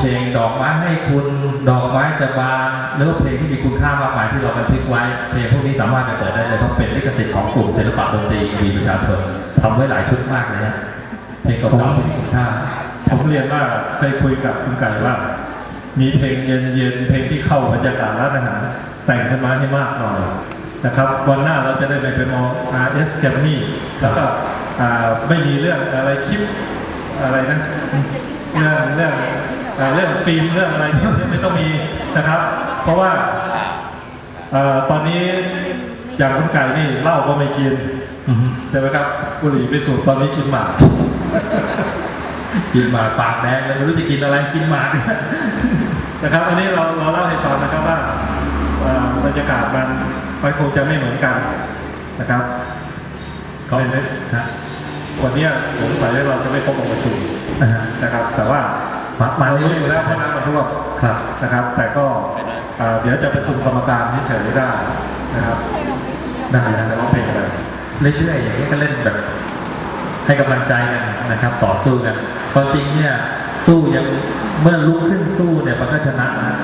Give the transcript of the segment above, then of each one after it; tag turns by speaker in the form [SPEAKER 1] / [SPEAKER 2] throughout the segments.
[SPEAKER 1] เพลงดอกไม้ให้คุณดอกไม้จะบานหรือว่าเพลงที่มีคุณค่ามากมายที่เราบันทึกไว้ เพลงพวกนี้สามารถไปเปิดได้เลยเพราะเป็นลิขสิทธิ์ของกลุ่มศิลปะดนตรีมีประชาชนทำไว้หลายชุดมากเลยนะเพลงเก่าๆที่มีคุณค่า
[SPEAKER 2] ผมเรียนว่าเคยคุยกับคุณไก่ว่า มีเพลงเย็นๆเพลงที่เข้าบรรยากาศร้านอาหารแต่งขึ้นมาให้มากหน่อยนะครับ วันหน้าเราจะได้ไปเป็นมอง RS j a m m y แล้วก็อ่าไม่มีเรื่องอะไรคลิปอะไรนะเรื่องเรื่อง อ่าเรื่องฟิล์มเรื่องอะไรที่ไม่ต้องมีนะครับ เพราะว่าเอ่อตอนนี้อย่างคุณไก่นี่เหล้าก็ไม่กินใช่ไหมครับบุหรี่ไปสูบตอนนี้กินหมาก
[SPEAKER 1] กินหมากปากแดงเลยไม่รู้จะกินอะไรกินหมาก
[SPEAKER 2] นะครับ อันนี้เราเราเล่าให้ฟังนะครับว่าบรรยากาศมันมันคงจะไม่เหมือนกันนะครับ
[SPEAKER 1] ก็
[SPEAKER 2] เป็น
[SPEAKER 1] นะ
[SPEAKER 2] วันนี้ผมใส่ว่าเราจะไม่พบองค์ประชุมนะครับ แต่ว่า
[SPEAKER 1] มามา
[SPEAKER 2] เรา
[SPEAKER 1] เรื่
[SPEAKER 2] รู้
[SPEAKER 1] อยๆ
[SPEAKER 2] อยู่แล้วเพราะน้ำมันท่วม
[SPEAKER 1] ครับ
[SPEAKER 2] นะครับ แต่ก็เอ่อเดี๋ยวจะประชุมกรรมการที่เฉยๆได้นะครับ
[SPEAKER 1] ได้
[SPEAKER 2] ได้
[SPEAKER 1] นะ
[SPEAKER 2] นะร้องเพลงอะไร
[SPEAKER 1] เรื่อยๆอย่างนี้ก็เล่นแบบ ให้กำลังใจกันนะครับ ต่อสู้กันความจริงเนี่ยสู้ยังเมื่อลุกขึ้นสู้เนี่ยมันก็ชนะนะ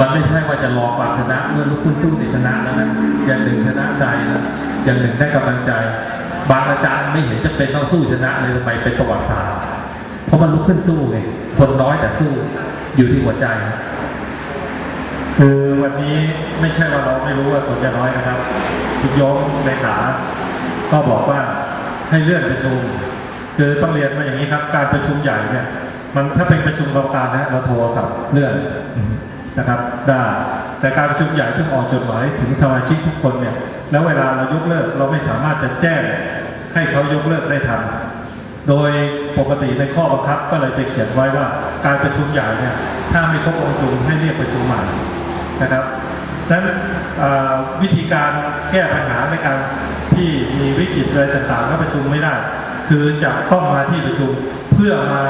[SPEAKER 1] มันไม่ใช่ว่าจะรอความชนะ เมื่อลุกขึ้นสู้เนี่ยชนะแล้วนะอย่างหนึ่งชนะใจนะอย่างหนึ่งได้กำลังใจ บางอาจารย์ไม่เห็นจะเป็นต้องสู้ชนะเลยทำไมเป็นประวัติศาสตร์เพราะมันลุกขึ้นสู้ไง คนน้อยแต่สู้อยู่ที่หัวใจ
[SPEAKER 2] คือวันนี้ไม่ใช่ว่าเราไม่รู้ว่าคนจะน้อยนะครับคุณโยมเลขา ก็บอกว่าให้เลื่อนประชุม คือต้องเรียนมาอย่างนี้ครับ การประชุมใหญ่เนี่ย มันถ้าเป็นประชุมกรรมการนะเราโทรกับเลื่อนนะครับ ได้แต่การประชุมใหญ่ที่ออกจดหมายถึงสมาชิกทุกคนเนี่ย แล้วเวลาเรายกเลิกเราไม่สามารถจะแจ้งให้เขายกเลิกได้ทัน โดยปกติในข้อบังคับก็เลยไปเขียนไว้ว่า การประชุมใหญ่เนี่ยถ้าไม่ครบองค์ประชุมให้เรียกประชุมใหม่นะครับดังนั้นวิธีการแก้ปัญหาในการที่มีวิกฤตอะไรต่างๆก็ประชุมไม่ได้ คือจะต้องมาที่ประชุมเพื่อมา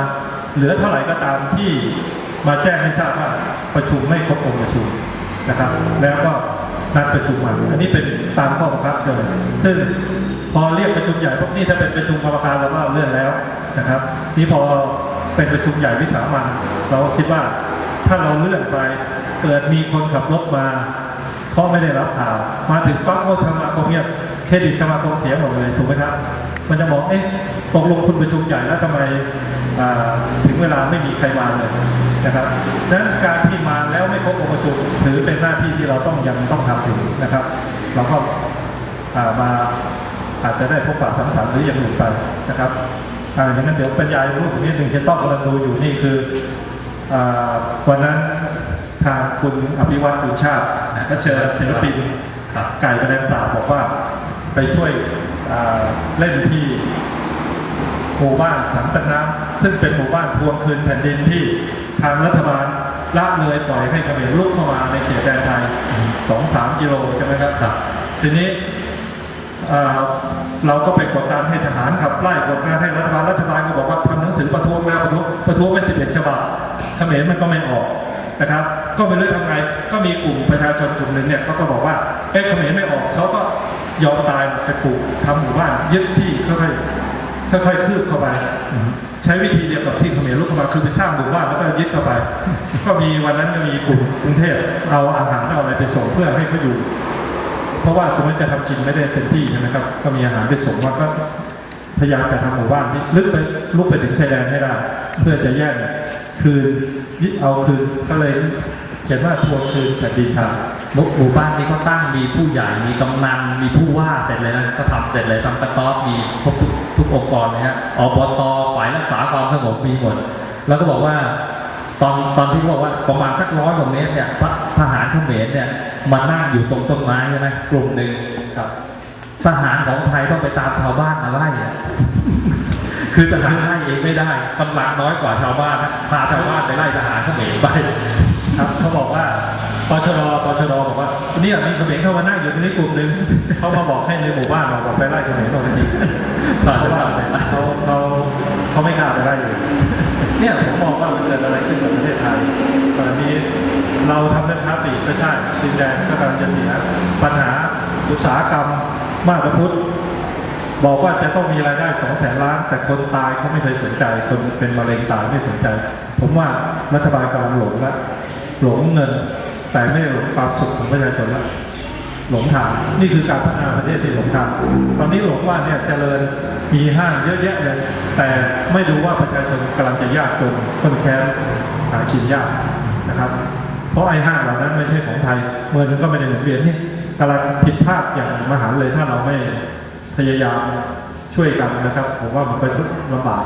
[SPEAKER 2] เหลือเท่าไหร่ก็ตามที่มาแจ้งให้ทราบว่าประชุมไม่ครบองค์ประชุมนะครับ แล้วก็ นัดประชุมใหม่อันนี้เป็นตามข้อบังคับเลย ซึ่งพอเรียกประชุมใหญ่พวกนี้ถ้าเป็นประชุมกรรมการเราก็เลื่อนแล้วนะครับ นี่พอเป็นประชุมใหญ่วิสามันเราคิดว่าถ้าเราเลื่อนไปเกิดมีคนขับรถมาเพราะไม่ได้รับข่าว มาถึงปั๊บก็สมาคมเนี่ยเครดิตสมาคมเสียหมดเลยถูกไหมครับ มันจะบอกเอ๊ะตกลงคุณประชุมใหญ่แล้วทำไม ถึงเวลาไม่มีใครมาเลยนะครับดังนั้นการที่มาแล้วไม่ครบองค์ประชุมถือเป็นหน้าที่ที่เราต้องยังต้องทำอยู่นะครับ เราก็อามาอาจจะได้พบปะสังสรรค์หรืออย่างอื่นไปนะครับอย่างนั้นเดี๋ยวบรรยายรูปนิดหนึ่งที่ต้องกำลังดูอยู่นี่คืออวันนั้นทางคุณอภิวัตรบุญชาติก็เชิญศิลปินไก่ประเด็นปาบอกว่าไปช่วยเล่นที่หมู่บ้านสันตะน้ำ ซึ่งเป็นหมู่บ้านทวงคืนแผ่นดินที่ทางรัฐบาลละเลยปล่อยให้เขมรลุกเข้ามาในเขตแดนไทยสองสามกิโลใช่ไหมครับ ทีนี้เราก็ไปกดดันให้ทหารขับไล่กดดันให้รัฐบาลรัฐบาลก็บอกว่าทำหนังสือประท้วงแล้วประท้วงประท้วงเป็นสิบเอ็ดฉบับเขมรมันก็ไม่ออกนะครับ ก็ไม่รู้ทำไงก็มีกลุ่มประชาชนกลุ่มหนึ่งเนี่ยเขาก็บอกว่าเอ๊ะเขมรไม่ออกเขาก็ยอมตายไปปลูกทำหมู่บ้านยึดที่ค่อยๆ ค่อยๆคืบเข้าไปใช้วิธีเดียวกับที่เขมรลุกเข้ามาคือไปสร้างหมู่บ้านแล้วก็ยึดเข้าไป ก็มีวันนั้นก็มีกลุ่มกรุงเทพเอาอาหารเอาอะไรไปส่งเพื่อให้เขาอยู่ เพราะว่าสมมติจะทำกินไม่ได้เต็มที่ใช่ไหมครับ ก็มีอาหารไปส่งมาก็พยายามจะทำหมู่บ้านลึกไปลุกไปถึงชายแดนให้ได้เพื่อจะแย่งคืนยึดเอาคืนก็เลยเขียนว่าทวงคืนแผ่นดินไทย
[SPEAKER 1] หมู่หมู่บ้านนี้ก็ตั้งมีผู้ใหญ่มีกำนันมีผู้ว่าเสร็จเลยนะก็ทำเสร็จเลยทำกระต๊อบมีครบทุกทุกองค์กรเลยฮะอบตฝ่ายรักษาความสงบมีหมด แล้วก็บอกว่า ตอนตอนที่บอกว่าประมาณสักร้อยกว่าเมตรเนี่ยทหารเขมรเนี่ยมานั่งอยู่ตรงต้นไม้ใช่ไหมกลุ่มหนึ่ง
[SPEAKER 2] ครับ
[SPEAKER 1] ทหารของไทยต้องไปตามชาวบ้านมาไล่คือทหารไล่เองไม่ได้กำลังน้อยกว่าชาวบ้านพาชาวบ้านไปไล่ทหารเขมรไป
[SPEAKER 2] ครับเขาบอกว่าปชรปชรบอกว่าเนี่ยมีเขมรเข้ามานั่งอยู่ในกลุ่มหนึ่งเขามาบอกให้ในหมู่บ้านเราบอกไปไล่เขมรออกไปทีเพราะว่าเขาเขาเขาไม่กล้าไปไล่เลยเนี่ยผมมองว่ามันเกิดอะไรขึ้นกับประเทศไทยตอนนี้เราทำเรื่องค้าปลีกก็ใช่ดินแดนก็กำลังจะเสียปัญหาอุตสาหกรรมมาตรพุทธบอกว่าจะต้องมีรายได้สองแสนล้าน แต่คนตายเขาไม่เคยสนใจ คนเป็นมะเร็งตายไม่สนใจพผมว่ารัฐบาลกำลังหลงละ หลงเงิน แต่ไม่หลงความสุขของประชาชนละหลงทางนี่คือการพัฒนาประเทศที่หลงทางตอนนี้หลงว่าเนี่ยเจริญมีห้างเยอะแยะเลยแต่ไม่รู้ว่าประชาชนกำลังจะยากจนคนแค้นหากินยากนะครับ เพราะไอ้ห้างเหล่านั้นไม่ใช่ของไทยเงินก็ไม่ได้หมุนเวียนนี่กำลังผิดพลาดอย่างมหันต์เลยถ้าเราไม่พยายามช่วยกันนะครับ ผมว่ามันเป็นทุกข์ลำบาก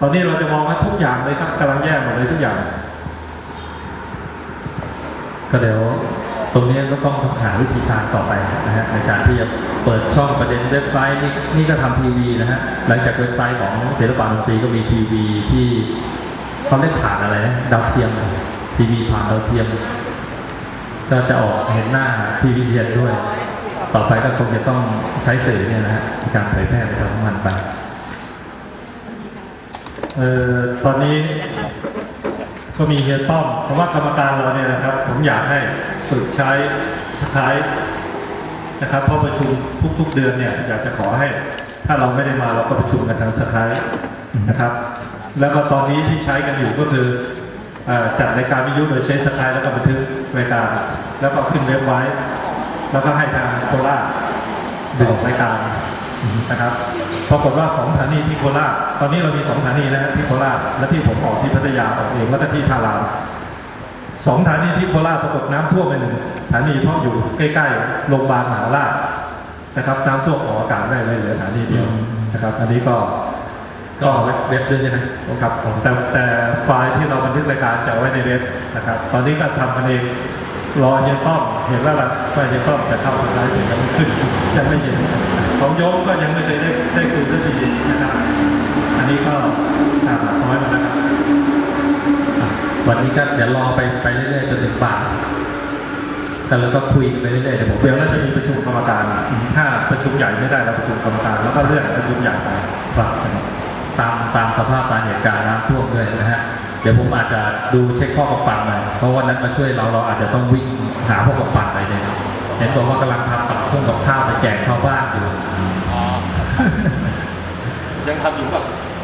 [SPEAKER 2] ตอนนี้เราจะมองว่าทุกอย่างเลยครับกำลังแย่หมดเลยทุกอย่าง
[SPEAKER 1] ก็เดี๋ยวตรงนี้ก็ต้องหาวิธีการต่อไปนะฮะในการที่จะเปิดช่องประเด็นเว็บไซต์นี่นี่ก็ทำทีวีนะฮะหลังจากเว็บไซต์ของศิลปะดนตรีก็มีทีวีที่เขาเล่นผ่านอะไรนะดาวเทียมทีวีผ่านดาวเทียม ก็จะออกเห็นหน้าทีวีเทียนด้วย ต่อไปก็คงจะต้องใช้สื่อเนี่ยนะฮะในการเผยแพร่ประชาสัมพันธ์ไป
[SPEAKER 2] เอ่อตอนนี้ ก็มีเฮียต้อมเพราะว่ากรรมการเราเนี่ยนะครับ ผมอยากให้ฝึกใช้สไครนะครับเพราะประชุมทุก ๆ เดือนเนี่ย อยากจะขอให้ ถ้าเราไม่ได้มาเราก็ประชุมกันทางสไครนะครับ แล้วก็ตอนนี้ที่ใช้กันอยู่ก็คือจัดรายการวิทยุโดยใช้สไครแล้วก็บันทึกรายการแล้วก็ขึ้นเว็บไว้ แล้วก็ให้ทางโคราชดูรายการ นะครับปรากฏว่าของสถานีที่โคราชตอนนี้เรามีสองสถานีนะฮะที่โคราชและที่ผมออกที่พัทยาออกเองแล้วก็ที่ทารามสองสถานีที่โคราชปรากฏน้ำท่วมไปหนึ่งสถานีเพราะอยู่ใกล้ๆโรงพยาบาลมหาราชนะครับน้ำท่วมออกอากาศได้เลยเหลือสถานีเดียวนะครับ อันนี้ก็
[SPEAKER 1] ก็เว็บเว็บด้วยใช่ไหม
[SPEAKER 2] ครับผมแต่แต่ไฟล์ที่เราบันทึกรายการจะเอาไว้ในเว็บนะครับ ตอนนี้ก็ทำกันเอง รอเฮียต้อมเห็นว่าละว่าเฮียต้อมจะเข้าสุดท้ายถึงไม่ขึ้นยังไม่เห็นของโยมก็ยังไม่เคยได้ได้คุยสักทีนะครับอันนี้ก็น้อยมาแล้วครับ
[SPEAKER 1] อะวันนี้ก็เดี๋ยวรอไปไปเรื่อยๆจนถึงบ่ายแต่เราก็คุยกันไปเรื่อยๆเดี๋ยวผม
[SPEAKER 2] เดี๋ยวเราจะมีประชุมกรรมการ ถ้าประชุมใหญ่ไม่ได้เราประชุมกรรมการ แล้วก็เลื่อนประชุมใหญ่ไป
[SPEAKER 1] ปรับตามตามสภาพตามเหตุการณ์น้ำท่วมด้วยนะฮะ เดี๋ยวผมอาจจะดูเช็คข้อกำปั่นหน่อยเพราะวันนั้นมาช่วยเราเราอาจจะต้องวิ่งหาพวกกำปั่นอะไรเนี่ยเห็นบอกว่ากำลังทำกับข้าวกับข้าวไปแจกชาวบ้านอยู่
[SPEAKER 3] อ๋อยังทำอยู่ป่ะ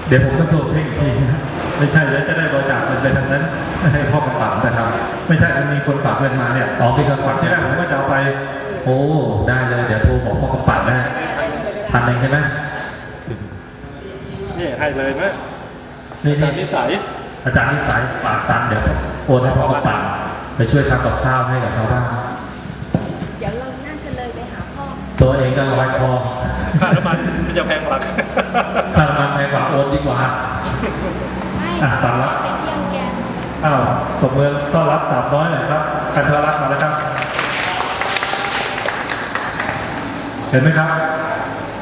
[SPEAKER 1] เดี๋ยวผมก็โทรเช็คอีกทีนะ
[SPEAKER 2] ไม่ใช่แล้วจะได้บริจาคเงินไปทางนั้นให้พ่อกระป๋าแต่ทำไม่ใช่มันมีคนฝากเงินมาเนี่ย
[SPEAKER 1] อ๋อมีคนฝาก
[SPEAKER 2] ที่แรกผมก็จะเอาไป
[SPEAKER 1] โอ้ได้เลยเดี๋ยวโทรบอกพวกกำปั่นได้พันเองใช่ไหม
[SPEAKER 3] นี่ให้เลยไหม
[SPEAKER 1] นี่
[SPEAKER 3] ตามนิ
[SPEAKER 1] นี่
[SPEAKER 3] สัย
[SPEAKER 1] อาจารย์นิสัยฝากตันเดี๋ยวโอนให้พ่อกำปั่นไปช่วยทำกับข้าวให้กับชาวบ้าน
[SPEAKER 4] เดี๋ยวเราน่าจะเลยไปหาพ่อ
[SPEAKER 1] ตัวเองก็ลอยคอ
[SPEAKER 3] ค่าน้ำมันมันจะแพงกว่า
[SPEAKER 1] ถ้ามันแพงกว่าโอนดีกว่า
[SPEAKER 4] ไม่
[SPEAKER 1] อะตามละ
[SPEAKER 4] ไปเยี่ยมแก
[SPEAKER 2] อ้าวตบมือต้อนรับสามน้อยหน่อยครับกันทรรักษ์มาแล้วครับ เห็นไหมครับ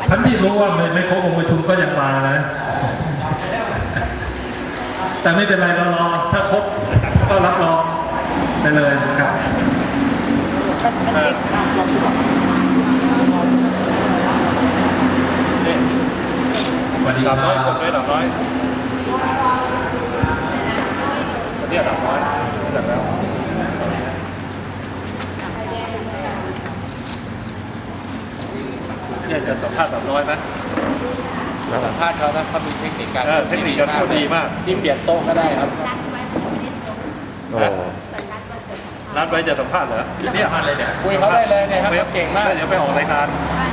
[SPEAKER 2] ท่านที่รู้ว่าไม่ไม่ครบองค์ประชุมก็ยังมานะ แต่ไม่เป็นไรเรารอถ้าครบก็รับรองไปเลยครับ
[SPEAKER 4] เป็นเป็นเด็กตามเราบอก
[SPEAKER 3] นี่
[SPEAKER 1] สวัสดีค
[SPEAKER 3] สา
[SPEAKER 1] รั
[SPEAKER 3] มร้อยคน
[SPEAKER 1] บ
[SPEAKER 3] ด้วยสามร้อยวันนี้อยจัดแล้วเนี่ยจะสัมภาษณ์สามร้อยไหม
[SPEAKER 5] สัมภาษณ์เขานะเขามีเทคนิคการ
[SPEAKER 3] เออเทคนิคการพูดดีมาก
[SPEAKER 5] ที่เปลี่ยนโต๊ะก็ได้ครับ
[SPEAKER 4] นัดไว้ผมเล่นตรง
[SPEAKER 3] โอ้
[SPEAKER 4] แต่นัดว่าจะ
[SPEAKER 3] นัดไว้จะสัมภาษณ์เหรอเนี่ย
[SPEAKER 1] สัมภาษณ์เลยเนี่ย
[SPEAKER 5] คุยเขาได้เลยเนี่ยครับเขาเก่งมาก
[SPEAKER 3] เดี๋ยวไปออกรายการ
[SPEAKER 4] ใช่